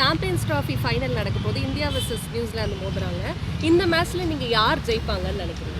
Champions trophy final நடக்கும் போது India versus New Zealand மோதுறாங்க. இந்த மேட்ச்சில் நீங்கள் யார் ஜெயிப்பாங்கன்னு நினைக்கிறீங்க?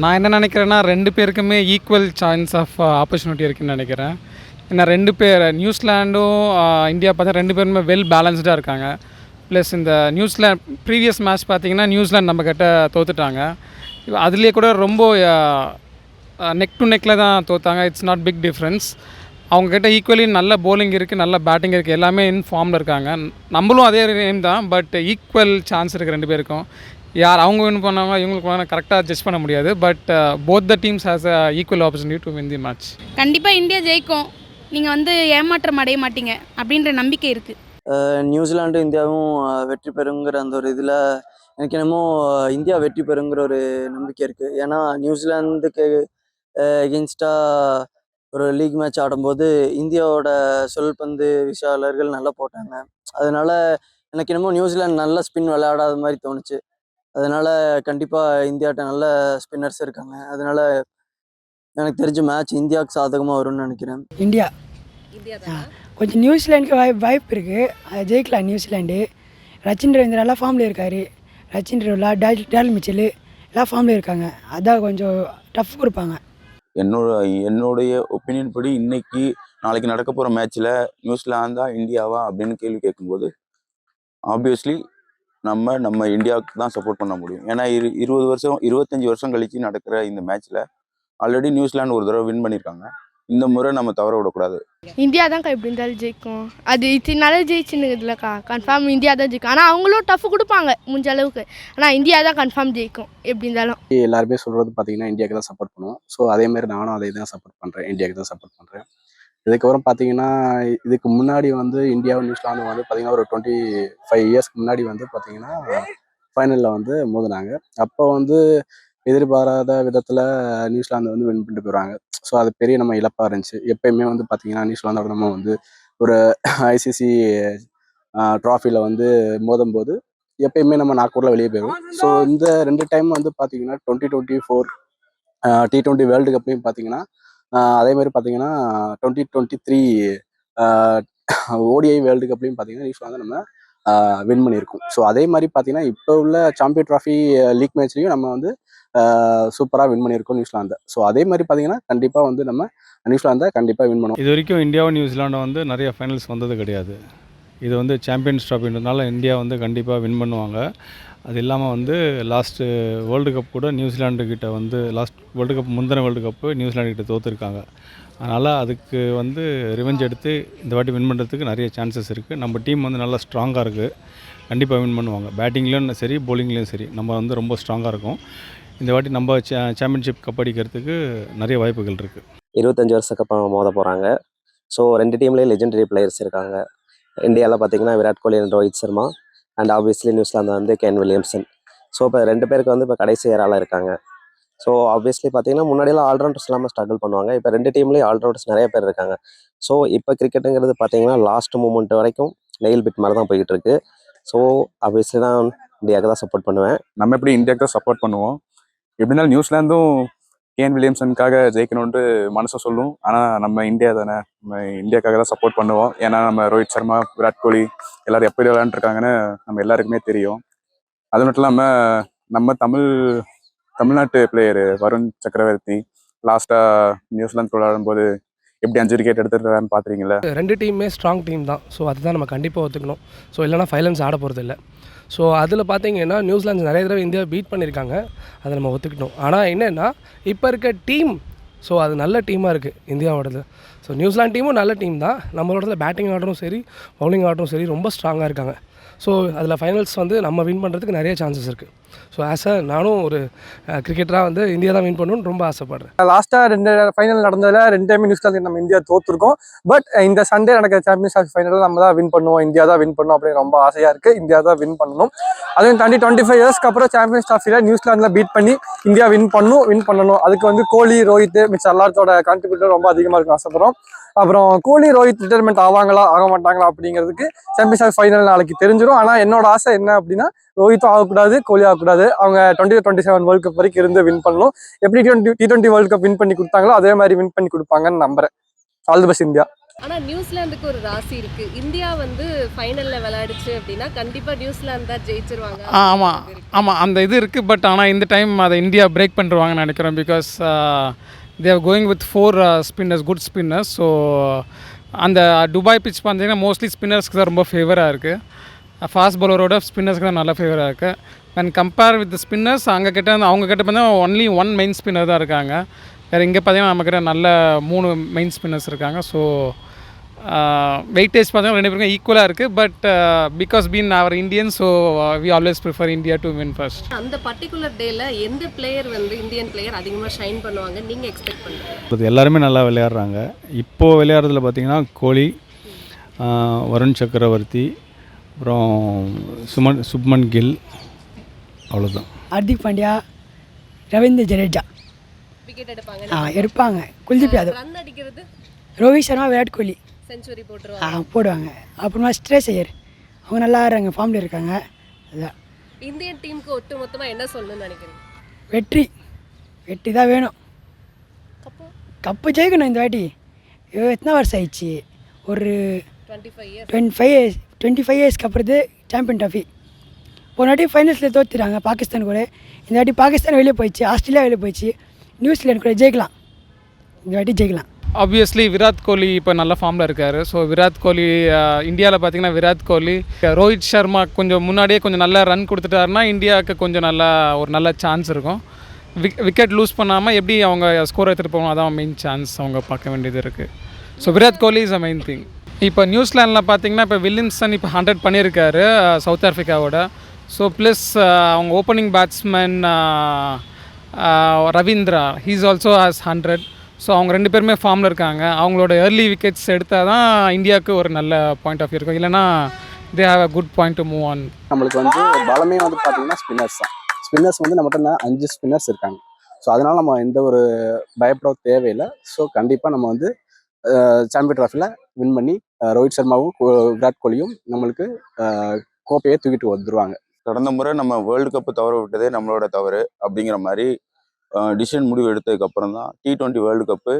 நான் என்ன நினைக்கிறேன்னா ரெண்டு பேருக்குமே ஈக்குவல் சான்ஸ் ஆஃப் ஆப்பர்ச்சுனிட்டி இருக்குன்னு நினைக்கிறேன். ஏன்னா ரெண்டு பேர் நியூசிலாண்டும் இந்தியா பார்த்தா ரெண்டு பேருமே வெல் பேலன்ஸ்டாக இருக்காங்க. ப்ளஸ் இந்த நியூசிலாண்ட் ப்ரீவியஸ் மேட்ச் பார்த்தீங்கன்னா நியூசிலாந்து நம்மக்கிட்ட தோத்துட்டாங்க. அதுலேயே கூட ரொம்ப நெக் டு நெக்கில் தான் தோத்தாங்க. இட்ஸ் நாட் பிக் டிஃப்ரென்ஸ் அவங்கக்கிட்ட ஈக்குவலி நல்ல bowling இருக்குது நல்ல பேட்டிங் இருக்குது எல்லாமே இன் ஃபார்மில் இருக்காங்க. நம்மளும் அதே நேம் தான் பட் ஈக்குவல் சான்ஸ் இருக்குது ரெண்டு பேருக்கும். யார் அவங்க வின் பண்ணாங்க இவங்களுக்கு கரெக்டாக ஜட்ஜ் பண்ண முடியாது but both the teams has a equal opportunity to win the match கண்டிப்பாக இந்தியா ஜெயிக்கும். நீங்கள் வந்து ஏமாற்றம் அடைய மாட்டீங்க அப்படின்ற நம்பிக்கை இருக்குது அஹ் நியூசிலாண்டும் இந்தியாவும் வெற்றி பெறுங்கிற அந்த ஒரு இதில் எனக்கு என்னமோ இந்தியா வெற்றி பெறுங்கிற ஒரு நம்பிக்கை இருக்குது ஏன்னா நியூசிலாந்துக்கு எகென்ஸ்டாக ஒரு லீக் மேட்ச் ஆடும்போது இந்தியாவோட சொல்பந்து விஷயாளர்கள் நல்லா போட்டாங்க அதனால எனக்கு என்னமோ நியூசிலாந்து நல்ல ஸ்பின் விளையாடாத மாதிரி தோணுச்சு அதனால கண்டிப்பாக இந்தியாட்ட நல்ல ஸ்பின்னர்ஸ் இருக்காங்க அதனால எனக்கு தெரிஞ்ச மேட்ச் இந்தியாவுக்கு சாதகமாக வரும்னு நினைக்கிறேன் இந்தியா இந்தியா ஆ, தான் கொஞ்சம் நியூசிலாண்டுக்கு வாய் வாய்ப்பு இருக்குது அது ஜெயிக்கலாம் நியூசிலாண்டு ரச்சின் ரவீந்திரா எல்லாம் ஃபார்மில் இருக்கார் ரச்சின் ரவிலா டேல் டேல் மிச்சல் எல்லாம் ஃபார்மில் இருக்காங்க அதான் கொஞ்சம் டஃப் கொடுப்பாங்க என்னோட என்னுடைய ஒப்பீனியன் படி இன்னைக்கு நாளைக்கு நடக்க போகிற மேட்ச்சில் நியூசிலாந்தா இந்தியாவா அப்படின்னு கேள்வி கேட்கும்போது ஆப்வியஸ்லி நம்ம நம்ம இந்தியாவுக்கு தான் சப்போர்ட் பண்ண முடியும். ஏன்னா இரு இருபது வருஷம் இருபத்தஞ்சி வருஷம் கழித்து நடக்கிற இந்த மேட்ச்சில் ஆல்ரெடி நியூசிலாந்து ஒரு தடவை வின் பண்ணியிருக்காங்க இந்த முறை நம்ம தவற விடக்கூடாது. இந்தியா தான்க்கா எப்படி இருந்தாலும் ஜெயிக்கும். அது இத்தனால ஜெயிச்சுன்னு இல்லைக்கா. கன்ஃபார்ம் இந்தியா தான் ஜெயிக்கும். ஆனால் அவங்களும் டஃப் கொடுப்பாங்க முடிஞ்ச அளவுக்கு. ஆனால் இந்தியா தான் கன்ஃபார்ம் ஜெயிக்கும் எப்படி இருந்தாலும். எல்லாருமே சொல்கிறது பார்த்தீங்கன்னா இந்தியாவுக்கு தான் சப்போர்ட் பண்ணுவோம். ஸோ அதே மாதிரி நானும் அதை தான் சப்போர்ட் பண்ணுறேன் இந்தியாவுக்கு தான் சப்போர்ட் பண்ணுறேன் இதுக்கப்புறம் பார்த்தீங்கன்னா இதுக்கு முன்னாடி வந்து இந்தியாவும் நியூசிலாண்டும் வந்து பார்த்தீங்கன்னா ஒரு டுவெண்ட்டி ஃபைவ் இயர்ஸ்க்கு முன்னாடி வந்து பார்த்தீங்கன்னா ஃபைனலில் வந்து மோதினாங்க. அப்போ வந்து எதிர்பாராத விதத்தில் நியூசிலாந்து வந்து வின் பண்ணிட்டு போயிடுவாங்க ஸோ அது பெரிய நம்ம இழப்பாக இருந்துச்சு. எப்பயுமே வந்து பார்த்தீங்கன்னா நியூசிலாந்தோட நம்ம வந்து ஒரு ஐசிசி ட்ராஃபியில் வந்து மோதும் போது எப்பயுமே நம்ம நாக்கூரில் வெளியே போயிடும் ஸோ இந்த ரெண்டு டைம் வந்து பார்த்தீங்கன்னா twenty twenty four T twenty world கப்லையும் பார்த்தீங்கன்னா அதே மாதிரி பார்த்தீங்கன்னா twenty twenty three ODI world கப்லையும் பார்த்தீங்கன்னா நியூசிலாந்து நம்ம வின் பண்ணியிருக்கோம். ஸோ அதே மாதிரி பார்த்தீங்கன்னா இப்போ உள்ள சாம்பியன் ட்ராஃபி லீக் மேட்ச்லையும் நம்ம வந்து சூப்பராக வின் பண்ணியிருக்கோம் நியூசிலாந்தை. ஸோ அதே மாதிரி பார்த்தீங்கன்னா கண்டிப்பாக வந்து நம்ம நியூசிலாந்தை கண்டிப்பாக வின் பண்ணுவோம். இது வரைக்கும் இந்தியாவும் நியூசிலாண்டும் வந்து நிறைய ஃபைனல்ஸ் வந்தது கிடையாது. இது வந்து சாம்பியன்ஸ் ட்ராஃபின்றதுனால இந்தியா வந்து கண்டிப்பாக வின் பண்ணுவாங்க. அது இல்லாமல் வந்து லாஸ்ட்டு வேர்ல்டு கப் கூட நியூசிலாண்டு கிட்ட வந்து லாஸ்ட் வேர்ல்டு கப் முந்தின வேர்ல்டு கப்பு நியூசிலாண்டு கிட்ட தோற்றுருக்காங்க அதனால் அதுக்கு வந்து ரிவெஞ்ச் எடுத்து இந்த வாட்டி வின் பண்ணுறதுக்கு நிறைய சான்சஸ் இருக்குது நம்ம டீம் வந்து நல்லா ஸ்ட்ராங்காக இருக்குது கண்டிப்பாக வின் பண்ணுவாங்க. பேட்டிங்லேயும் சரி போலிங்லேயும் சரி நம்ம வந்து ரொம்ப ஸ்ட்ராங்காக இருக்கும். இந்த வாட்டி நம்ம சாம்பியன்ஷிப் கப் அடிக்கிறதுக்கு நிறைய வாய்ப்புகள் இருக்குது இருபத்தஞ்சி வருஷத்துக்கு அப்புறம் மோத போகிறாங்க ஸோ ரெண்டு டீம்லேயும் லெஜெண்டரி பிளேயர்ஸ் இருக்காங்க. இந்தியாவில் பார்த்தீங்கன்னா Virat Kohli and Rohit Sharma and obviously New Zealand வந்து கேன் வில்லியம்சன் ஸோ இப்போ ரெண்டு பேருக்கு வந்து இப்போ கடைசி ஏராளாக இருக்காங்க. ஸோ ஆப்வியஸ்லி பார்த்தீங்கன்னா முன்னாடியெல்லாம் ஆல்ரவுண்டர்ஸ் இல்லாமல் ஸ்ட்ரகிள் பண்ணுவாங்க. இப்போ ரெண்டு டீம்லேயும் ஆல்ரவுண்டர்ஸ் நிறைய பேர் இருக்காங்க. ஸோ இப்போ கிரிக்கெட்டுங்கிறது பார்த்தீங்கன்னா லாஸ்ட் மூமெண்ட் வரைக்கும் நெயில் பிட் மாதிரி தான் போய்கிட்டு இருக்கு. ஸோ ஆப்வியஸ்லி தான் இந்தியாவுக்கு தான் சப்போர்ட் பண்ணுவேன். நம்ம எப்படி இந்தியாவுக்கு தான் சப்போர்ட் பண்ணுவோம்? எப்படினாலும் நியூசிலாந்தும் கேன் வில்லியம்சனுக்காக ஜெயிக்கணும்ட்டு மனசை சொல்லும். ஆனால் நம்ம இந்தியா தானே. நம்ம இந்தியாக்காக தான் சப்போர்ட் பண்ணுவோம். ஏன்னா நம்ம ரோஹித் சர்மா விராட் கோலி எல்லாரும் எப்படி விளையாண்டுருக்காங்கன்னு நம்ம எல்லாருக்குமே தெரியும். அது மட்டும் இல்லாமல் நம்ம தமிழ் தமிழ்நாட்டு பிளேயரு வருண் சக்கரவர்த்தி லாஸ்ட்டாக நியூசிலாந்து விளையாடும்போது எப்படி அஞ்சு விக்கெட் எடுத்துருக்கான்னு பார்த்துறீங்களா ரெண்டு டீமுமே ஸ்ட்ராங் டீம் தான். ஸோ அதுதான் நம்ம கண்டிப்பாக ஒத்துக்கணும். ஸோ இல்லைனா ஃபைலன்ஸ் ஆட போகிறது இல்லை ஸோ அதில் பார்த்தீங்கன்னா நியூசிலாந்து நிறைய தடவை இந்தியா பீட் பண்ணியிருக்காங்க. அதை நம்ம ஒத்துக்கிட்டோம். ஆனால் என்னென்னா இப்போ இருக்க டீம் ஸோ அது நல்ல டீமாக இருக்குது இந்தியாவோடது. ஸோ நியூசிலாந்து டீமும் நல்ல டீம் தான். நம்மளோட பேட்டிங் ஆர்டரும் சரி பவுலிங் ஆர்டரும் சரி ரொம்ப ஸ்ட்ராங்காக இருக்காங்க. ஸோ அதில் ஃபைனல்ஸ் வந்து நம்ம வின் பண்ணுறதுக்கு நிறைய சான்சஸ் இருக்குது ஸோ ஆஸ் அ நானும் ஒரு கிரிக்கெட்டராக வந்து இந்தியா தான் வின் பண்ணணும்னு ரொம்ப ஆசைப்படுறேன். லாஸ்ட்டாக ரெண்டு ஃபைனல் நடந்ததில் ரெண்டு நியூஸ் நியூசிலாந்து நம்ம இந்தியா தோற்றுருக்கோம் பட் இந்த சண்டே நடக்கிற சாம்பியன்ஸ் ஆஃப் ஃபைனலில் நம்ம தான் வின் பண்ணுவோம். இந்தியா தான் வின் பண்ணும் அப்படின்னு ரொம்ப ஆசையாக இருக்குது இந்தியா தான் வின் பண்ணணும். அதையும் தாண்டி டுவெண்ட்டி ஃபைவ் இயர்ஸ்க்கு அப்புறம் சாம்பியன்ஸ் ட்ராஃபியில் நியூசிலாந்தில் பீட் பண்ணி இந்தியா வின் பண்ணும் வின் பண்ணணும். அதுக்கு வந்து கோலி ரோஹித் மிச்சம் எல்லாத்தோட கான்ட்ரிபியூட்டர் ரொம்ப அதிகமாக இருக்கும் ஆசைப்படுறோம். அப்புறம் கோலி ரோஹித் ரிட்டைர்மெண்ட் ஆவாங்களா ஆக மாட்டாங்களா அப்படிங்கிறதுக்கு சாம்பியன்ஸ் ஆஃப் ஃபைனல் நாளைக்கு தெரிஞ்சிடும் ஆனால் என்னோட ஆசை என்ன அப்படின்னா ரோஹித்தும் ஆகக்கூடாது கோலி ஆகக்கூடாது. அவங்க twenty twenty seven world cup வரைக்கும் இருந்து வின் பண்ணணும். எப்படி twenty T twenty world cup win பண்ணி கொடுத்தாங்களோ அதே மாதிரி வின் பண்ணி கொடுப்பாங்கன்னு நம்புறேன். ஆல் தி பெஸ்ட் இந்தியா ஆனா நியூசிலாந்துக்கு ஒரு ராசி இருக்கு. இந்தியா வந்து ஃபைனல்ல விளையாடுச்சு அப்படின்னா கண்டிப்பா நியூசிலாந்து தான் ஜெயிச்சிருவாங்க. ஆ ஆமாம் ஆமாம் அந்த இது இருக்குது பட் ஆனால் இந்த டைம் அதை இந்தியா பிரேக் பண்ணிருவாங்கன்னு நினைக்கிறேன் because they going with four spinners good spinners so அந்த uh, துபாய் பிச் பார்த்தீங்கன்னா மோஸ்ட்லி ஸ்பின்னர்ஸ்க்கு தான் ரொம்ப ஃபேவராக இருக்குது ஃபாஸ்ட் பவுலரோட ஸ்பின்னர்ஸ்க்கு தான் நல்ல ஃபேவராக இருக்குது அண்ட் கம்பேர் வித் ஸ்பின்னர்ஸ் அங்கே கிட்ட அவங்க கிட்ட பார்த்தீங்கன்னா ஒன்லி ஒன் மெயின் ஸ்பின்னர் தான் இருக்காங்க. வேறு இங்கே பார்த்தீங்கன்னா நம்மக்கிட்ட நல்ல மூணு மெயின் ஸ்பின்னர்ஸ் இருக்காங்க. ஸோ வெயிட்டேஜ் பார்த்தீங்கன்னா ரெண்டு பேருக்கும் ஈக்குவலாக இருக்குது but because been our Indian so we always prefer India to win first அந்த பர்டிகுலர் டேல எந்த பிளேயர் வந்து இந்தியன் பிளேயர் அதிகமா ஷைன் பண்ணுவாங்க? நீங்க எக்ஸ்பெக்ட் பண்றீங்க? அது எல்லாருமே நல்லா விளையாடுறாங்க. இப்போது விளையாடுறதுல பார்த்தீங்கன்னா கோலி வருண் சக்கரவர்த்தி அப்புறம் சுமன் சுப்மன் கில் அவ்வளோதான் ஹர்திக் பாண்டியா ரவீந்திர ஜடேஜா. விக்கெட் எடுப்பாங்க. ஆ எடுப்பாங்க. குல்தீப் யாதவ். ரன் அடிக்கிறது? ரோஹித் சர்மா விராட் கோலி. செஞ்சுரி போட்டுருவாங்க. போடுவாங்க. அப்புறமா ஸ்ட்ரேஸ் ஐயர் அவங்க நல்லா ஆடுறாங்க ஃபார்மில் இருக்காங்க. அதுதான் இந்தியன் டீமுக்கு ஒட்டு மொத்தமா என்ன சொல்லணும்னு நினைக்கிறீங்க? வெற்றி. வெற்றி தான் வேணும். கப்பு. ஜெயிக்கணும் இந்த வாட்டி. எத்தனை வருஷம் ஆயிடுச்சு? ஒரு twenty five years twenty five years twenty five இயர்ஸ்க்கு அப்புறத்து சாம்பியன் ட்ராஃபி போன வாட்டி ஃபைனல்ஸில் தோத்துறாங்க பாகிஸ்தான் கூட. இந்த வாட்டி பாகிஸ்தான் வெளியே போயிடுச்சு ஆஸ்திரேலியா வெளியே போயிடுச்சு. நியூசிலாந்து கூட ஜெயிக்கலாம். இந்த வாட்டி ஜெயிக்கலாம். ஆப்வியஸ்லி விராட் கோலி இப்போ நல்ல ஃபார்மில் இருக்கார். ஸோ விராட் கோலி இந்தியாவில் பார்த்தீங்கன்னா விராட் கோலி ரோஹித் சர்மா கொஞ்சம் முன்னாடியே கொஞ்சம் நல்லா ரன் கொடுத்துட்டாருன்னா இந்தியாவுக்கு கொஞ்சம் நல்லா ஒரு நல்ல சான்ஸ் இருக்கும். விக் விக்கெட் லூஸ் பண்ணாமல் எப்படி அவங்க ஸ்கோர் எடுத்துகிட்டு போகணும் அதான் மெயின் சான்ஸ் அவங்க பார்க்க வேண்டியது இருக்குது so Virat Kohli is a main thing இப்போ நியூசிலாண்டில் பார்த்தீங்கன்னா இப்போ வில்லியம்சன் இப்போ ஹண்ட்ரட் பண்ணியிருக்காரு சவுத் ஆஃப்ரிக்காவோட ஸோ ப்ளஸ் அவங்க opening batsman Ravindra he's also has hundred so அவங்க ரெண்டு பேருமே ஃபார்மில் இருக்காங்க. அவங்களோட ஏர்லி விக்கெட்ஸ் எடுத்தால் தான் இந்தியாவுக்கு ஒரு நல்ல பாயிண்ட் ஆஃப் வியூ இருக்கும். இல்லைனா they have a good point to move on நம்மளுக்கு வந்து பலமே வந்து பார்த்தீங்கன்னா ஸ்பின்னர்ஸ் தான். ஸ்பின்னர்ஸ் வந்து நம்மகிட்ட அஞ்சு ஸ்பின்னர்ஸ் இருக்காங்க. ஸோ அதனால நம்ம எந்த ஒரு பயப்பட தேவையில்லை. ஸோ கண்டிப்பாக நம்ம வந்து சாம்பியன் ட்ராஃபியில் வின் பண்ணி ரோஹித் சர்மாவும் கோ- விராட் கோலியும் நம்மளுக்கு கோப்பையை தூக்கிட்டு வந்துருவாங்க. கடந்த முறை நம்ம வேர்ல்டு கப்பு தவற விட்டதே நம்மளோட தவறு அப்படிங்கிற மாதிரி டிசிஷன் முடிவு எடுத்ததுக்கப்புறம் தான் T twenty world cup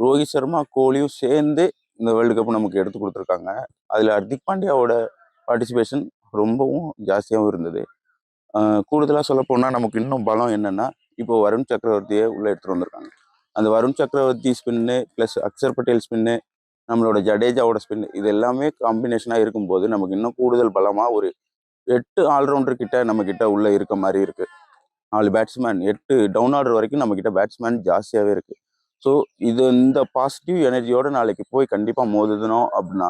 Rohit Sharma கோலியும் சேர்ந்து இந்த வேர்ல்டு கப் நமக்கு எடுத்து கொடுத்துருக்காங்க. அதில் ஹர்திக் பாண்டியாவோட பார்ட்டிசிபேஷன் ரொம்பவும் ஜாஸ்தியாகவும் இருந்தது. கூடுதலாக சொல்லப்போனால் நமக்கு இன்னும் பலம் என்னன்னா இப்போ வருண் சக்கரவர்த்தியை உள்ளே எடுத்துகிட்டு வந்திருக்காங்க. அந்த Varun Chakravarthy spin plus Axar Patel spin நம்மளோட ஜடேஜாவோட ஸ்பின் இது எல்லாமே காம்பினேஷனாக இருக்கும்போது நமக்கு இன்னும் கூடுதல் பலமாக ஒரு எட்டு ஆல்ரவுண்டர் கிட்ட நம்ம கிட்ட உள்ளே இருக்க மாதிரி இருக்குது நாலு பேட்ஸ்மேன் எட்டு டவுன் ஆர்டர் வரைக்கும் நம்ம கிட்ட பேட்ஸ்மேன் ஜாஸ்தியாகவே இருக்கு. ஸோ இது இந்த பாசிட்டிவ் எனர்ஜியோட நாளைக்கு போய் கண்டிப்பாக மோதுதணும் அப்படின்னா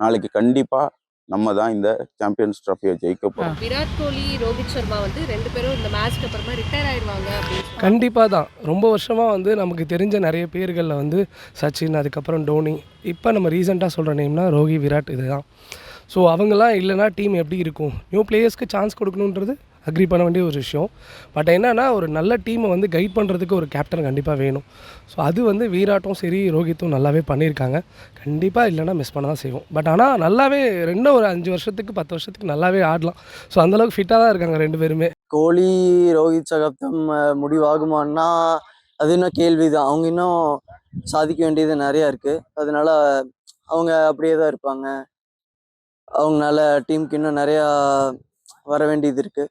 நாளைக்கு கண்டிப்பாக நம்ம தான் இந்த சாம்பியன்ஸ் ட்ராஃபியை ஜெயிக்க போகிறோம் விராட் கோலி ரோஹித் சர்மா வந்து ரெண்டு பேரும் இந்த மேட்ச்க்கு அப்புறமா ரிட்டையர் ஆயிடுவாங்க கண்டிப்பாக தான். ரொம்ப வருஷமாக வந்து நமக்கு தெரிஞ்ச நிறைய பேர்களில் வந்து சச்சின் அதுக்கப்புறம் டோனி இப்போ நம்ம ரீசெண்டாக சொல்கிற நேம்னா ரோஹி விராட் இதுதான். ஸோ அவங்கெல்லாம் இல்லைன்னா டீம் எப்படி இருக்கும்? நியூ பிளேயர்ஸ்க்கு சான்ஸ் கொடுக்கணுன்றது அக்ரி பண்ண வேண்டிய ஒரு விஷயம். பட் என்னென்னா ஒரு நல்ல டீமை வந்து கைட் பண்ணுறதுக்கு ஒரு கேப்டன் கண்டிப்பாக வேணும். ஸோ அது வந்து வீராட்டும் சரி ரோஹித்தும் நல்லாவே பண்ணியிருக்காங்க. கண்டிப்பாக இல்லைன்னா மிஸ் பண்ண தான் செய்வோம். பட் ஆனால் நல்லாவே ரெண்டும் ஒரு அஞ்சு வருஷத்துக்கு பத்து வருஷத்துக்கு நல்லாவே ஆடலாம். ஸோ அந்தளவுக்கு ஃபிட்டாக தான் இருக்காங்க ரெண்டு பேருமே. கோலி ரோஹித் சகாப்தம் முடிவாகுமான்னா அது இன்னும் கேள்வி தான் அவங்க இன்னும் சாதிக்க வேண்டியது நிறையா இருக்குது அதனால அவங்க அப்படியே தான் இருப்பாங்க. அவங்களால டீமுக்கு இன்னும் நிறையா வர வேண்டியது இருக்குது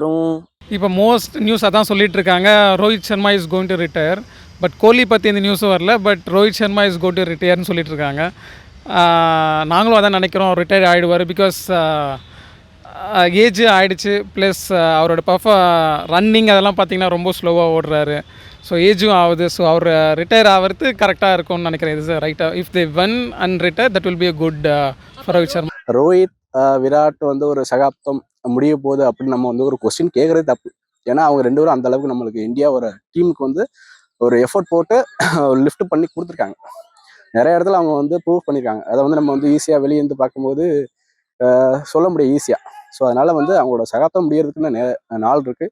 அப்புறம் இப்போ மோஸ்ட் நியூஸ் அதான் சொல்லிட்டு இருக்காங்க. Rohit Sharma is going to retire but Kohli பற்றி இந்த நியூஸும் வரல. But Rohit Sharma is going to ரிட்டையர்னு சொல்லிட்டு இருக்காங்க. நாங்களும் அதான் நினைக்கிறோம். ரிட்டையர் ஆகிடுவார் பிகாஸ் ஏஜ் ஆயிடுச்சு. ப்ளஸ் அவரோட பர்ஃப ரன்னிங் அதெல்லாம் பார்த்தீங்கன்னா ரொம்ப ஸ்லோவாக ஓடுறாரு. ஸோ ஏஜும் ஆகுது. ஸோ அவர் ரிட்டையர் ஆகிறது கரெக்டாக இருக்கும்னு நினைக்கிறேன். இது ரைட்டாக if they won and retire that will be a good for Rohit Sharma. Rohit Virat வந்து ஒரு சகாப்தம் முடிய போகுது அப்படின்னு நம்ம வந்து ஒரு கொஸ்டின் கேட்குறது தப்பு. ஏன்னா அவங்க ரெண்டு பேரும் அந்த அளவுக்கு நம்மளுக்கு இந்தியா ஒரு டீமுக்கு வந்து ஒரு எஃபோர்ட் போட்டு லிஃப்ட் பண்ணி கொடுத்துருக்காங்க. நிறைய இடத்துல அவங்க வந்து ப்ரூவ் பண்ணியிருக்காங்க அதை வந்து நம்ம வந்து ஈஸியாக வெளியே இருந்து பார்க்கும்போது சொல்ல முடியும் ஈஸியாக ஸோ அதனால வந்து அவங்களோட சகாப்தம் முடியறதுக்குன்னு நே- நாள் இருக்கு.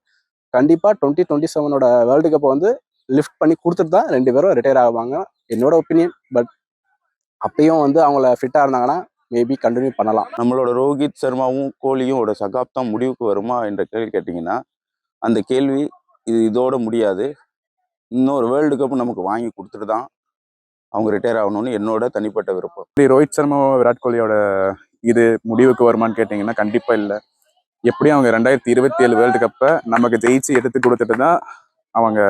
கண்டிப்பாக டுவெண்ட்டி டுவெண்ட்டி செவனோட வேர்ல்டு கப்பை வந்து லிஃப்ட் பண்ணி கொடுத்துட்டு தான் ரெண்டு பேரும் ரிட்டையர் ஆவாங்க. என்னோட ஒப்பீனியன் பட் அப்பயும் வந்து அவங்கள ஃபிட்டாக இருந்தாங்கன்னா மேபி கண்டினியூ பண்ணலாம். நம்மளோட ரோஹித் சர்மாவும் கோலியும் ஓட சகாப்தம் முடிவுக்கு வருமா என்ற கேள்வி கேட்டிங்கன்னா அந்த கேள்வி இது இதோட முடியாது. இன்னொரு வேர்ல்டு கப் நமக்கு வாங்கி கொடுத்துட்டு தான் அவங்க ரிட்டையர் ஆகணும்னு என்னோட தனிப்பட்ட விருப்பம். இப்படி ரோஹித் சர்மா விராட் கோலியோட இது முடிவுக்கு வருமான்னு கேட்டிங்கன்னா கண்டிப்பாக இல்லை. எப்படி அவங்க ரெண்டாயிரத்தி இருபத்தி ஏழு வேர்ல்டு கப்பை நமக்கு ஜெயிச்சு எடுத்து கொடுத்துட்டு தான் அவங்க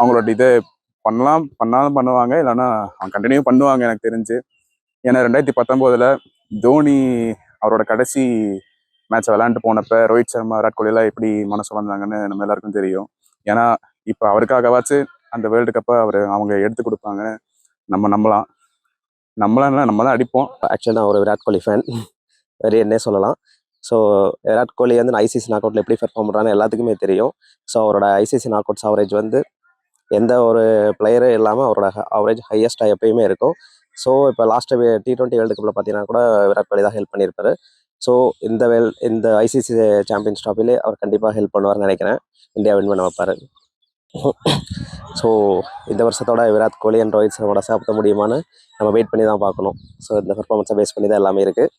அவங்களோட இதை பண்ணலாம். பண்ணாலும் பண்ணுவாங்க இல்லைன்னா அவங்க கண்டினியூ பண்ணுவாங்க எனக்கு தெரிஞ்சு. ஏன்னா ரெண்டாயிரத்தி பத்தொம்போதில் தோனி அவரோட கடைசி மேட்ச்சை விளாண்டு போனப்போ ரோஹித் சர்மா விராட் கோலிலாம் எப்படி மனசு வந்தாங்கன்னு நம்ம எல்லாருக்கும் தெரியும். ஏன்னா இப்போ அவருக்காகவாச்சு அந்த வேர்ல்டு கப்பை அவர் அவங்க எடுத்து கொடுப்பாங்க. நம்ம நம்பலாம். நம்மளாம் இல்லை, நம்ம தான் அடிப்போம் ஆக்சுவலாக நான் ஒரு விராட் கோலி ஃபேன் வேறு என்ன சொல்லலாம். ஸோ விராட் கோலி வந்து ஐசிசி நாக் அவுட்டில் எப்படி பெர்ஃபார்ம் பண்ணுறான்னு எல்லாத்துக்குமே தெரியும். ஸோ அவரோட ஐசிசி நாக் அவுட்ஸ் ஆவரேஜ் வந்து எந்த ஒரு பிளேயரும் இல்லாமல் அவரோட ஆவரேஜ் ஹையஸ்ட்டாக எப்பயுமே இருக்கும். ஸோ இப்போ லாஸ்ட் டி டுவெண்ட்டி வேர்ல்டு கப்பில் பார்த்தீங்கன்னா கூட விராட் கோலி தான் ஹெல்ப் பண்ணியிருப்பாரு. ஸோ இந்த வேல் இந்த ஐசிசி சாம்பியன்ஸ் ட்ராஃபிலே அவர் கண்டிப்பாக ஹெல்ப் பண்ணுவார்னு நினைக்கிறேன். இந்தியா வின் பண்ண வைப்பார். ஸோ இந்த வருஷத்தோட விராட் கோலி அண்ட் ரோஹித் சர்மாவோட சாப்பிட முடியுமான்னு நம்ம வெயிட் பண்ணி தான் பார்க்கணும். ஸோ இந்த பெர்ஃபார்மன்ஸை பேஸ் பண்ணி தான் எல்லாமே இருக்குது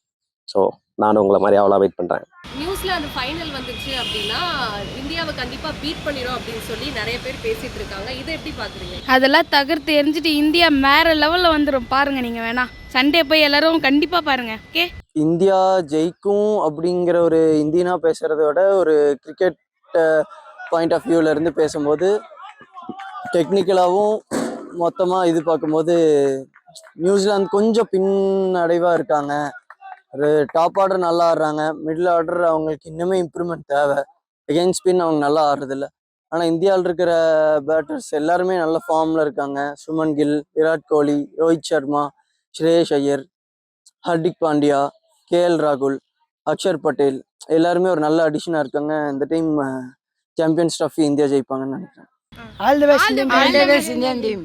ஸோ நானும் உங்களை மாதிரி அவ்வளோ வெயிட் பண்ணுறேன் நியூசிலாந்து ஃபைனல் வந்துச்சு அப்படின்னா இந்தியாவை கண்டிப்பா பீட் பண்ணிடும் அப்படின்னு சொல்லி நிறைய பேர் பேசிட்டு இருக்காங்க. இதை எப்படி பாக்குறீங்க? அதெல்லாம் தகர்த்து எரிஞ்சிட்டு இந்தியா வேற லெவலில் வந்துடும் பாருங்க நீங்கள் வேணா. சண்டே போய் எல்லாரும் கண்டிப்பாக பாருங்க. ஓகே இந்தியா ஜெயிக்கும் அப்படிங்கிற ஒரு இந்தியனா பேசுறத விட ஒரு கிரிக்கெட் பாயிண்ட் ஆஃப் வியூல இருந்து பேசும்போது டெக்னிக்கலாகவும் மொத்தமாக இது பார்க்கும்போது நியூசிலாந்து கொஞ்சம் பின்னடைவாக இருக்காங்க. டாப் ஆர்டர் நல்லா ஆடுறாங்க. மிடில் ஆர்டர் அவங்களுக்கு இன்னுமே இம்ப்ரூவ்மெண்ட் தேவை. எகெயின் ஸ்பின் அவங்க நல்லா ஆடுறதில்ல. ஆனால் இந்தியாவில் இருக்கிற பேட்டர்ஸ் எல்லாருமே நல்ல ஃபார்மில் இருக்காங்க. சுமன் கில் விராட் கோலி ரோஹித் சர்மா ஸ்ரேயஸ் ஐயர் ஹர்திக் பாண்டியா கேஎல் ராகுல் அக்ஷர் பட்டேல் எல்லாருமே ஒரு நல்ல அடிஷனாக இருக்காங்க. இந்த டைம் சாம்பியன்ஸ் ட்ராஃபி இந்தியா ஜெயிப்பாங்கன்னு நினைக்கிறேன். All the best Indian team